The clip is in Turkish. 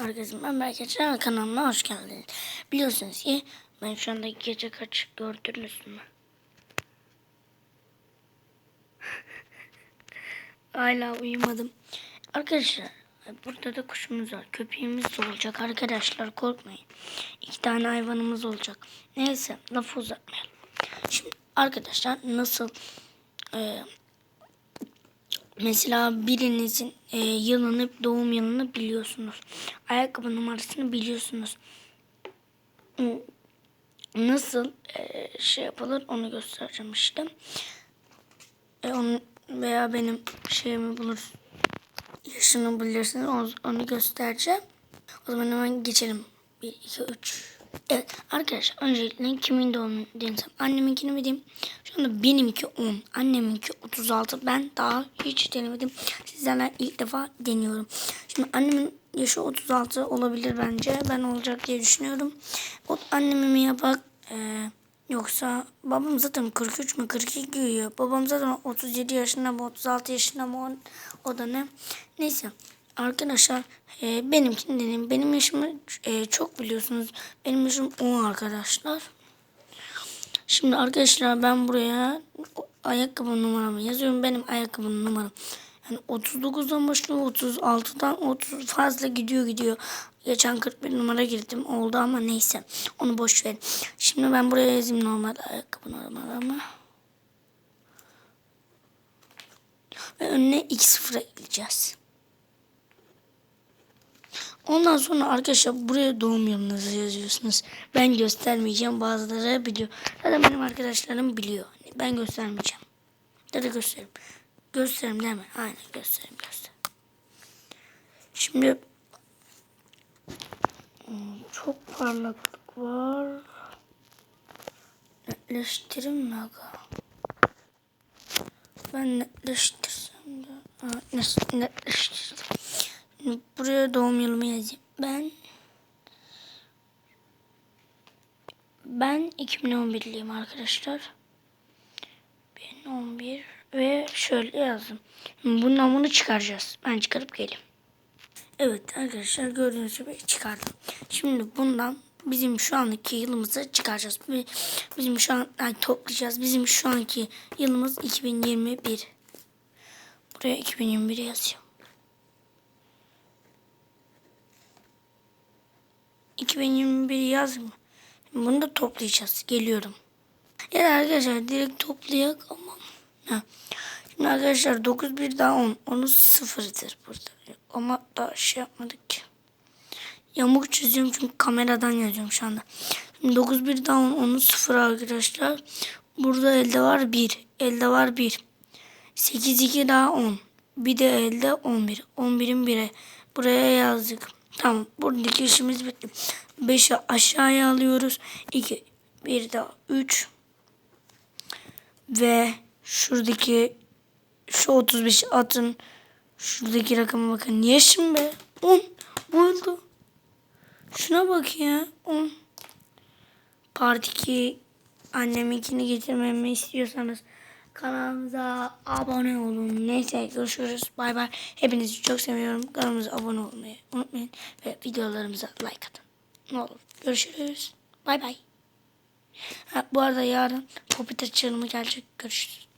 Herkese ben Berke kanalıma hoş geldiniz. Biliyorsunuz ki ben şu anda gece kaç gördünüz mü? Hala uyumadım. Arkadaşlar burada da kuşumuz var. Köpeğimiz de olacak. Arkadaşlar korkmayın. İki tane hayvanımız olacak. Neyse lafı uzatmayalım. Şimdi arkadaşlar nasıl e, Mesela birinizin e, yılını, doğum yılını biliyorsunuz. Ayakkabı numarasını biliyorsunuz. Nasıl e, şey yapılır onu göstereceğim işte. E, onu, veya benim şeyimi bulur, yaşını bilirsiniz onu, onu göstereceğim. O zaman hemen geçelim. 1, 2, 3. Evet arkadaşlar öncelikle kimin doğum diyelim. Anneminkini mi? Şu anda benimki 10. Anneminki 36. Ben daha hiç denemedim. Sizlerle ilk defa deniyorum. Şimdi annemin yaşı 36 olabilir bence. Ben olacak diye düşünüyorum. O annemi mi yapak? Ee, yoksa babam zaten 43 mü 42 giyiyor. Babam zaten 37 yaşında mı 36 yaşında mı o, o da ne? Neyse. Arkadaşlar e, benimkini deneyim. Benim yaşımı e, çok biliyorsunuz. Benim yaşım 10 arkadaşlar. Şimdi arkadaşlar ben buraya ayakkabı numaramı yazıyorum. Benim ayakkabı numaram. Yani 39'dan başlıyor 36'dan 30 fazla gidiyor gidiyor. Geçen 41 numara girdim oldu ama neyse. Onu boş ver. Şimdi ben buraya yazayım normal ayakkabı numaramı. Ve önüne 2-0 ekleyeceğiz. Ondan sonra arkadaşlar buraya doğum yılınızı yazıyorsunuz. Ben göstermeyeceğim. Bazıları biliyor. Zaten benim arkadaşlarım biliyor. Hani Ben göstermeyeceğim. Ya da göstereyim. Göstereyim değil mi? Aynen göstereyim göstereyim. Şimdi hmm, çok parlaklık var. Netleştirin mi aga? Ben netleştirsem de. Ha, net- netleştirdim. Buraya doğum yılımı yazayım. Ben ben 2011'liyim arkadaşlar. 2011 ve şöyle yazdım. Şimdi Bundan bunu çıkaracağız. Ben çıkarıp geleyim. Evet arkadaşlar gördüğünüz gibi çıkardım. Şimdi bundan bizim şu anki yılımızı çıkaracağız. Bi- Bizim şu an yani toplayacağız. Bizim şu anki yılımız 2021. Buraya 2021 yazıyorum. 2021 yaz mı? Bunu da toplayacağız. Geliyorum. Ya da arkadaşlar direkt toplayak ama. Ha. Şimdi arkadaşlar 9 bir daha 10. Onu sıfırdır burada. Ama daha şey yapmadık ki. Yamuk çiziyorum çünkü kameradan yazıyorum şu anda. Şimdi 9 bir daha 10. Onu sıfır arkadaşlar. Burada elde var 1. Elde var 1. 8 2 daha 10. Bir de elde 11. 11'in 1'e. Buraya yazdık. Tamam. Buradaki işimiz bitti. 5'i aşağıya alıyoruz. 2. Bir daha 3. Ve şuradaki şu 35'i atın. Şuradaki rakama bakın. Niye şimdi be? 10. Buldu. Şuna bak ya. 10. Part 2 anneminkini getirmemi istiyorsanız kanalımıza abone olun. Neyse görüşürüz. Bay bay. Hepinizi çok seviyorum. Kanalımıza abone olmayı unutmayın. Ve videolarımıza like atın. Ne olur. Görüşürüz. Bay bay. Ha, bu arada yarın popit açılımı gelecek. Görüşürüz.